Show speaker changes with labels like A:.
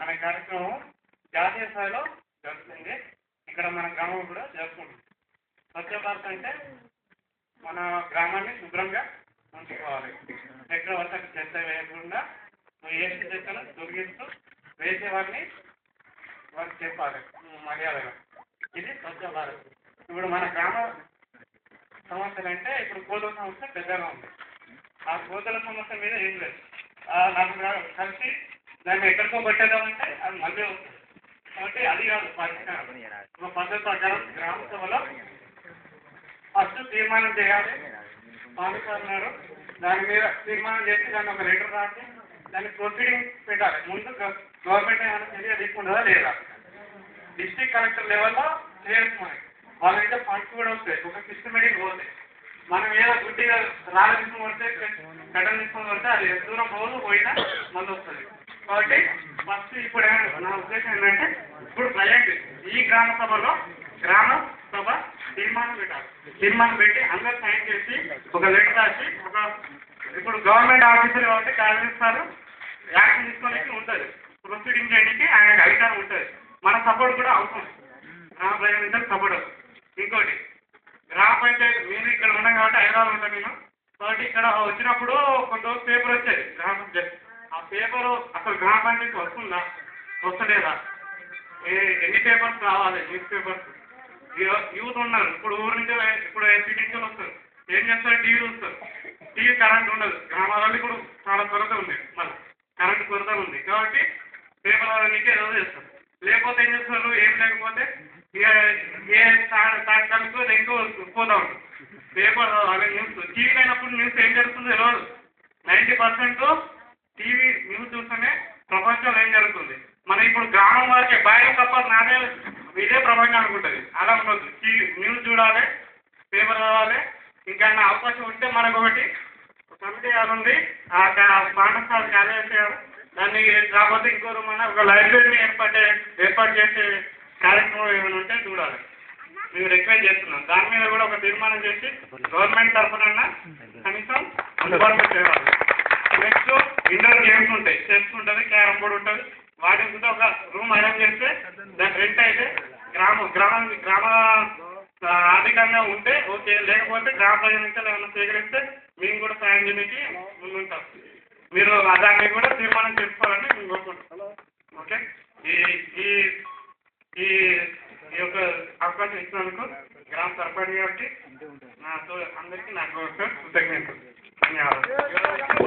A: అనే కార్యక్రమం జాతీయ స్థాయిలో జరుగుతుంది ఇక్కడ మన గ్రామం కూడా జరుపుకుంటుంది స్వచ్ఛ భారత్ అంటే మన గ్రామాన్ని శుభ్రంగా ఉంచుకోవాలి ఎక్కడ వరకు చెత్త వేయకుండా ఏసీ చెత్తను తొలగిస్తూ వేసే వారిని వారికి చెప్పాలి మర్యాదగా ఇది స్వచ్ఛ భారత్ ఇప్పుడు మన గ్రామ సమస్యలు అంటే ఇప్పుడు కోతుల సమస్య పెద్దగా ఉంది. ఆ కోతుల సమస్య మీద ఏం లేదు. నాకు కలిసి దాన్ని ఎక్కడికో పెట్టేదామంటే అది మళ్ళీ వస్తుంది. కాబట్టి అది కాదు పరిష్కారం. పద్ధతి ప్రకారం గ్రామ సభలో ఫస్ట్ తీర్మానం చేయాలి. పాలిస్తున్నారు దాని మీద తీర్మానం చేసి దాన్ని ఒక లెటర్ రాసి దాన్ని ప్రొసీడింగ్ పెట్టాలి. ముందు గవర్నమెంట్ ఏమైనా చర్య తీసుకుంటుందా లేదా? డిస్ట్రిక్ట్ కలెక్టర్ లెవెల్లో చేయొచ్చు మనకి వాళ్ళైతే కూడా వస్తాయి. ఒక సిస్టమేటిక్ పోతే. మనం ఏదో గుడ్డిగా రాళ్ళ తీసుకుని పడితే కట్టలు తీసుకుని పడితే అది దూరం పోదు పోయినా మళ్ళీ వస్తుంది. కాబట్టి ఫస్ట్ ఇప్పుడు ఏమైనా- నా ఉద్దేశం ఏంటంటే ఇప్పుడు ప్రజెంట్ ఈ గ్రామ సభలో గ్రామ సభ తీర్మానం పెట్టాలి. తీర్మానం పెట్టి అందరు సైన్ చేసి ఒక లెటర్ రాసి ఒక ఇప్పుడు గవర్నమెంట్ ఆఫీసర్ కాబట్టి కార్యనిస్తారు యాక్షన్ తీసుకోవడానికి ఉంటుంది. ప్రొసీడింగ్ చేయడానికి ఆయనకు అధికారం ఉంటుంది. మన సపోర్ట్ కూడా అవసరం. గ్రామ ప్రజలందరికీ సపోర్ట్ అవుతుంది ఇంకోటి గ్రామ పంచాయతీ నేను ఇక్కడ ఉన్నాను కాబట్టి హైదరాబాద్ ఉంటాను నేను. కాబట్టి ఇక్కడ వచ్చినప్పుడు కొంత పేపర్ వచ్చేది గ్రామ పంచాయతీ. ఆ పేపరు అసలు గ్రామ పంచాయతీ వస్తుందా వస్తలేదా? ఏ ఎన్ని పేపర్స్ రావాలి న్యూస్ పేపర్స్? యూత్ ఉన్నారు. ఇప్పుడు ఊరు నుంచి ఇప్పుడు ఎంపీ నుంచి వస్తారు. ఏం చేస్తారు? టీవీ చూస్తారు. టీవీ కరెంట్ ఉండదు. గ్రామాలలో ఇప్పుడు చాలా కొరత ఉంది. మళ్ళీ కరెంట్ కొరత ఉంది. కాబట్టి పేపర్ నీకే ఏదో చేస్తారు. లేకపోతే ఏం చేస్తున్నారు? ఏం లేకపోతే ఇక ఏ తాత్కాలిక ఎక్కువ పోతా ఉంటుంది పేపర్ అవి న్యూస్ టీవీ అయినప్పుడు న్యూస్ ఏం జరుగుతుంది తెలియదు నైంటీ పర్సెంట్ టీవీ న్యూస్ చూస్తేనే ప్రపంచంలో ఏం జరుగుతుంది? మన ఇప్పుడు గ్రామం వరకే బయట తప్ప నాదే ఇదే ప్రపంచం అనుకుంటుంది. అలా ఉండదు టీవీ న్యూస్ చూడాలి పేపర్ చదవాలి. ఇంకా అవకాశం ఉంటే మనకు ఒకటి. కమిటీ అది ఉంది. ఆ పాఠశాల కార్యాలయం చేయాలి. దాన్ని కాకపోతే ఇంకో రూమ్ ఒక లైబ్రరీని ఏర్పాటు ఏర్పాటు చేసే కార్యక్రమం ఏమైనా ఉంటే చూడాలి. మేము రిక్వెస్ట్ చేస్తున్నాం. దాని మీద కూడా ఒక తీర్మానం చేసి గవర్నమెంట్ తరఫున కనీసం అందుబాటులో చేయాలి నెక్స్ట్ ఇండోర్ గేమ్స్ ఉంటాయి. చెస్ ఉంటుంది క్యారమ్ బోర్డ్ ఉంటుంది. వాటి కూడా ఒక రూమ్ అరేంజ్ చేస్తే దాని రెంట్ అయితే గ్రామ గ్రామ గ్రామ ఆర్థికంగా ఉంటే ఓకే. లేకపోతే గ్రామ ప్రజల నుంచి ఏమైనా స్వీకరిస్తే మేము కూడా సాయం చేయడానికి ముందుంటాం. మీరు దాన్ని కూడా తీర్మానం చేసుకోవాలని మేము కోరుకుంటున్నాం. ఓకే? ఈ ఈ ఈ యొక్క అవకాశం ఇచ్చినందుకు గ్రామ సర్పంచ్ కాబట్టి నాతో అందరికీ నా కృతజ్ఞతలు. ధన్యవాదాలు.